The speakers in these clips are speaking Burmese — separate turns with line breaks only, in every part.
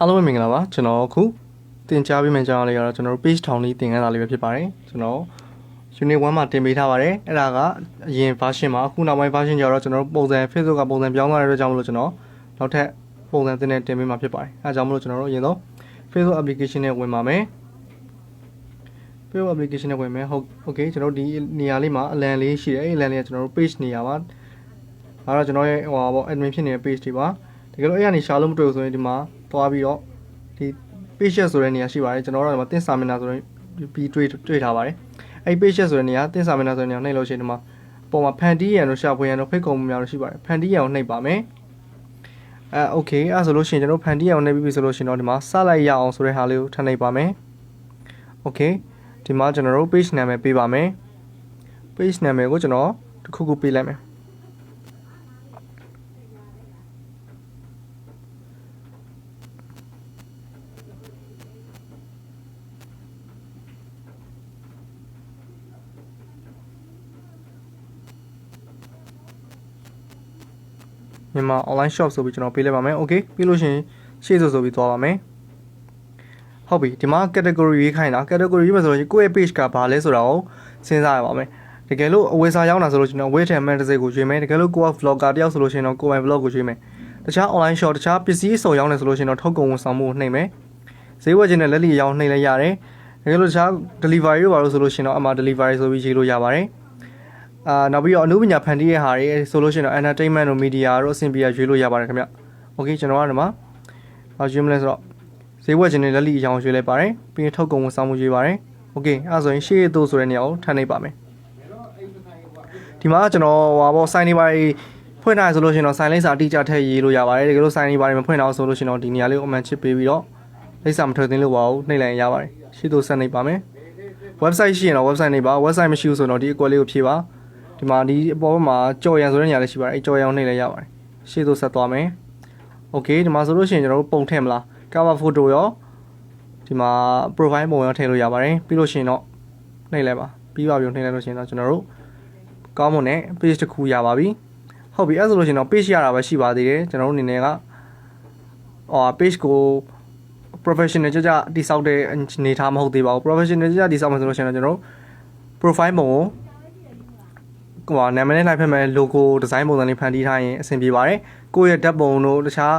အားလုံးပဲမင်္ဂလာပါကျွန်တော်အခုတင်ကြားပေးမယ့်အကြောင်းလေးကတော့ကျွန်တော်တို့ page ထောင်လေးတင်ခန်းစာလေးပဲဖြစ်ပါတယ်ကျွန်တော် unit 1မှာတင်ပေးထားပါတယ်အဲ့ဒါကအရင် version မှာအခုနောက်ပိုင်း version ကျတော့ကျွန်တော်တို့ပုံစံ Facebook ကပုံစံပြောင်းသွားတဲ့အတွက်ကြောင့်မလို့ကျွန်တော်နောက်ထပ်ပုံစံတင်နဲ့တင်ပေးမှာဖြစ်ပါတယ်အဲဒါကြောင့်မလို့ကျွန်တော်တို့အရင်ဆုံး Facebook application နဲ့ဝင်ပါမယ် Facebook application နဲ့ဝင်မယ်ဟုတ် okay ကျွန်တော်တို့ဒီနေရာလေးမှာအလံလေးရှိတယ်အဲ့ဒီအလံလေးကကျွန်တော်တို့ page နေရာမှာဒါတော့ကျွန်တော်ရဲ့ဟိုပါပေါ့ admin ဖြစ်နေတဲ့ page တွေပါတကယ်လို့အဲ့ကနေရှာလို့မတွေ့ဘူးဆိုရင်ဒီမှာ သွားပြီးတော့ဒီ page ဆိုတဲ့နေရာရှိပါတယ်ကျွန်တော်တို့ကဒီမှာသင်စာမျက်နှာဆိုရင်ပြီးတွေ့တွေ့ထားပါတယ်အဲ့ page ဆိုတဲ့နေရာသင်စာမျက်နှာဆိုတဲ့နေရာနှိပ်လို့ရှိရင်ဒီမှာပုံမှာဖန်တီးရန်တို့ရှာဖွေရန်တို့ဖိတ်ခေါ်မှုများတို့ရှိပါတယ်ဖန်တီးရန်ကိုနှိပ်ပါမယ်အဲ okay အဲ့ဆိုလို့ရှိရင်ကျွန်တော်ဖန်တီးရန်ကိုနှိပ်ပြီးပြီဆိုလို့ရှိရင်တော့ဒီမှာစလိုက်ရအောင်ဆိုတဲ့ဟာလေးကိုထပ်နှိပ်ပါမယ် okay ဒီမှာကျွန်တော်တို့ page နာမည်ပေးပါမယ် page နာမည်ကိုကျွန်တော်တစ်ခုခုပေးလိုက်မယ် မြန်မာ online shop ဆိုပြီးကျွန်တော်ပေးလိုက်ပါမယ် okay ပြီးလို့ရှိရင်ရှေ့ဆိုဆိုပြီးသွားပါမယ်ဟုတ်ပြီဒီမှာ category ရေးခိုင်းတာ category ရေးမယ်ဆိုတော့ကိုယ့်ရဲ့ page ကဘာလဲဆိုတာကိုစဉ်းစားရပါမယ်တကယ်လို့အဝယ်စာရောက်တာဆိုလို့ရှိရင်တော့ wait and man တစ်စိတ်ကိုရွေးမယ်တကယ်လို့ကိုက vlogger တယောက်ဆိုလို့ရှိရင်တော့ကိုယ်ပိုင် vlog ကိုရွေးမယ်တခြား online shop တခြားပစ္စည်းစုံရောက်နေဆိုလို့ရှိရင်တော့ထုတ်ကုန်ဝန်ဆောင်မှုကိုနှိပ်မယ်ဈေးဝယ်ခြင်းနဲ့လက်လီရောင်းနှိပ်လဲရတယ်တကယ်လို့တခြား delivery တို့ပါလို့ဆိုလို့ရှိရင်တော့အမှ delivery ဆိုပြီးရေးလို့ရပါတယ် အာနောက်ပြီးတော့အနုပညာဖန်တီးရဲ့ဟာတွေဆိုလို့ရှိရင်တော့ entertainment တို့ media တို့အဆင်ပြေရွေးလို့ရပါတယ်ခင်ဗျ okay ကျွန်တော်ကဒီမှာဘာရွေးမလဲဆိုတော့ဈေးဝယ်ခြင်းနဲ့လက်လီအရောင်းရွေးလိုက်ပါတယ်ပြီးရင်ထုတ်ကုန်ဝန်ဆောင်မှုရွေးပါတယ် okay အဲ့ဒါဆိုရင်ရှေ့သို့ဆိုတဲ့နေရာကိုထပ်နှိပ်ပါမယ်ဒီမှာကျွန်တော်ဟိုပေါ့ sign တွေပါဖွင့်ထားရဆိုလို့ရှိရင်တော့ sign လိပ်စာအတိအကျထည့်ရေးလို့ရပါတယ်တကယ်လို့ sign တွေပါမဖွင့်တော့ဆိုလို့ရှိရင်တော့ဒီနေရာလေးကိုအမှန်ချစ်ပေးပြီးတော့လိပ်စာမထွက်သင်းလို့ပါဘူးနှိပ်လိုက်ရပါတယ်ရှေ့သို့ဆက်နှိပ်ပါမယ် website ရှိရင်တော့ website နှိပ်ပါ website မရှိဘူးဆိုတော့ဒီအကွက်လေးကိုဖြည့်ပါ ဒီမှာဒီအပေါ်မှာကြော်ရံဆိုတဲ့နေရာလေးရှိပါတယ်အဲကြော်ရံနှိပ်လိုက်ရပါတယ်ရှေ့သို့ဆက်သွားမယ် okay ဒီမှာဆိုလို့ရှိရင်ကျွန်တော်တို့ပုံထည့်မလား cover photo ရောဒီမှာ profile ပုံရောထည့်လို့ရပါတယ်ပြီးလို့ရှိရင်တော့နှိပ်လိုက်ပါပြီးပါပြီနှိပ်လိုက်လို့ရှိရင်တော့ကျွန်တော်တို့ကောင်းမွန်တဲ့ page တစ်ခုရပါပြီဟုတ်ပြီအဲဆိုလို့ရှိရင်တော့ page ရတာပဲရှိပါသေးတယ်ကျွန်တော်တို့အနေနဲ့ကအော် page ကို professional ကြကြတိစောက်တဲ့အနေထားမဟုတ်သေးပါဘူး professional ကြကြတိစောက်မှဆိုလို့ရှိရင်တော့ကျွန်တော်တို့ profile ပုံကို ဟိုနာမည်နဲ့လိုက်ဖက်မဲ့ logo design ပုံစံလေးဖန်တီးထားရင်အဆင်ပြေပါတယ်ကိုယ့်ရဲ့ဓာတ်ပုံတို့တခြား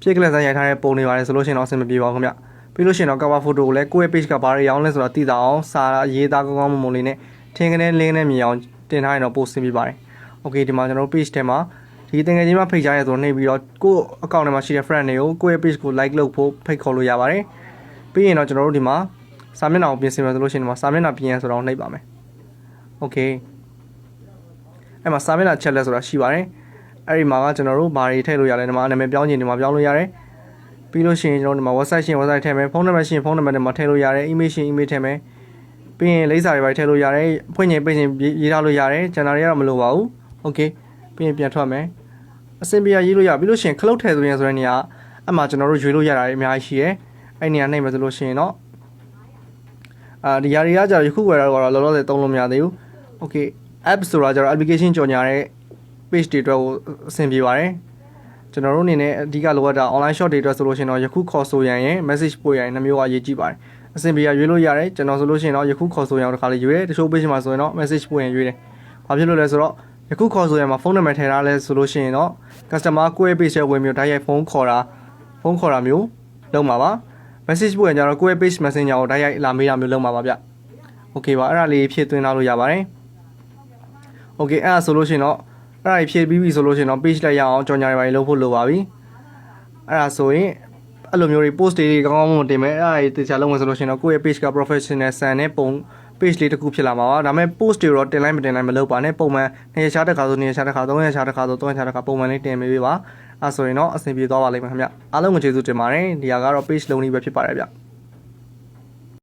ပြည့်ကလပ်ဆန်းရိုက်ထားတဲ့ပုံတွေပါတယ်ဆိုလို့ရှိရင်တော့အဆင်မပြေပါဘူးခင်ဗျပြီးလို့ရှိရင်တော့ cover photo ကိုလည်းကိုယ့်ရဲ့ page ကဘာတွေရောင်းလဲဆိုတာသိတာအောင်စာရေးသားကောင်းကောင်းမွန်မွန်လေးနဲ့ထင်ကနေ link နဲ့မြင်အောင်တင်ထားရင်တော့ပိုဆင်ပြေပါတယ် okay ဒီမှာကျွန်တော်တို့ page ထဲမှာဒီတင်ငယ်ချင်းမဖိတ်ကြားရဆိုနှိပ်ပြီးတော့ကိုယ့် account ထဲမှာရှိတဲ့ friend တွေကိုကိုယ့်ရဲ့ page ကို like လုပ်ဖို့ဖိတ်ခေါ်လို့ရပါတယ်ပြီးရင်တော့ကျွန်တော်တို့ဒီမှာစာမျက်နှာကိုပြင်ဆင်မယ်ဆိုလို့ရှိရင်ဒီမှာစာမျက်နှာပြင်ရဆိုတော့နှိပ်ပါမယ် okay အဲ့မှာစာမျက်နှာ chat လက်ဆိုတာရှိပါတယ်အဲ့ဒီမှာကကျွန်တော်တို့ဘာတွေထည့်လို့ရလဲဒီမှာနာမည်ပြောင်းခြင်းဒီမှာပြောင်းလို့ရတယ်ပြီးလို့ရှိရင်ကျွန်တော်ဒီမှာ website ရှင် website ထည့်မယ်ဖုန်းနံပါတ်ရှင်ဖုန်းနံပါတ်ဒီမှာထည့်လို့ရတယ် email ရှင် email ထည့်မယ်ပြီးရင်လိပ်စာတွေပါထည့်လို့ရတယ်ဖွင့်ချိန်ပိတ်ချိန်ရေးထားလို့ရတယ်ကျန်တာတွေကတော့မလိုပါဘူး okay ပြီးရင်ပြန်ထွက်မယ်အဆင်ပြေရေးလို့ရပြီးလို့ရှိရင်ခလုတ်ထည့်ဆိုရင်ဆိုတဲ့နေရာအမှကျွန်တော်တို့ရွေးလို့ရတာတွေအများကြီးရှိတယ်အဲ့နေရာနှိပ်မယ်ဆိုလို့ရှိရင်တော့အာဒီຢာတွေကကြာယခုဝယ်တာကတော့လောလောဆယ်သုံးလို့မရသေးဘူး okay app ဆိုတာကျတော့ application ကြော်ညာတဲ့ page တွေအတွက်ကိုအဆင်ပြေပါတယ်ကျွန်တော်တို့အနေနဲ့အဓိကလိုအပ်တာ online shop တွေအတွက်ဆိုလို့ရှိရင်တော့ယခုခေါ်ဆိုရန်ရဲ့ message ပို့ရန်နှမျိုးကအရေးကြီးပါတယ်အဆင်ပြေရရွေးလို့ရတယ်ကျွန်တော်ဆိုလို့ရှိရင်တော့ယခုခေါ်ဆိုရန်တခါလေးရွေးတယ်တချို့ page မှာဆိုရင်တော့ message ပို့ရန်ရွေးတယ်ဘာဖြစ်လို့လဲဆိုတော့ယခုခေါ်ဆိုရန်မှာဖုန်းနံပါတ်ထည့်ထားလဲဆိုလို့ရှိရင်တော့ customer ကိုယ့်ရဲ့ page ရဲ့ဝင်မျိုးတိုက်ရိုက်ဖုန်းခေါ်တာဖုန်းခေါ်တာမျိုးလုပ်မှာပါ message ပို့ရန်ကြတော့ကိုယ့်ရဲ့ page messenger ကိုတိုက်ရိုက်လာမေးတာမျိုးလုပ်မှာပါဗျ okay ပါအဲ့ဒါလေးဖြည့်သွင်းထားလို့ရပါတယ် okay အဲ့ဒါဆိုလို့ရှိရင်တော့အဲ့ဒါဖြည့်ပြီးပြီဆိုလို့ရှိရင်တော့ page လိုက်ရအောင်ကြော်ညာတွေပါလုပ်ဖို့လိုပါပြီအဲ့ဒါဆိုရင်အဲ့လိုမျိုးတွေ post တွေကောင်းကောင်းမွန်တင်မယ်အဲ့ဒါတွေတေချာလုပ်မယ်ဆိုလို့ရှိရင်တော့ကိုယ့်ရဲ့ page က professional ဆန်နဲ့ပုံ page လေးတစ်ခုဖြစ်လာမှာပါဒါပေမဲ့ post တွေတော့တင်လိုက်မတင်လိုက်မလုပ်ပါနဲ့ပုံမှန်နေ့ရက်ခြားတစ်ခါဆိုနေ့ရက်ခြားတစ်ခါသုံးရက်ခြားတစ်ခါဆိုသုံးရက်ခြားတစ်ခါပုံမှန်လေးတင်ပေးပါအဲ့ဆိုရင်တော့အဆင်ပြေသွားပါလိမ့်မယ်ခင်ဗျအားလုံးကိုကျေးဇူးတင်ပါတယ်ဒီဟာကတော့ page လုံးလေးပဲဖြစ်ပါတယ်ဗျ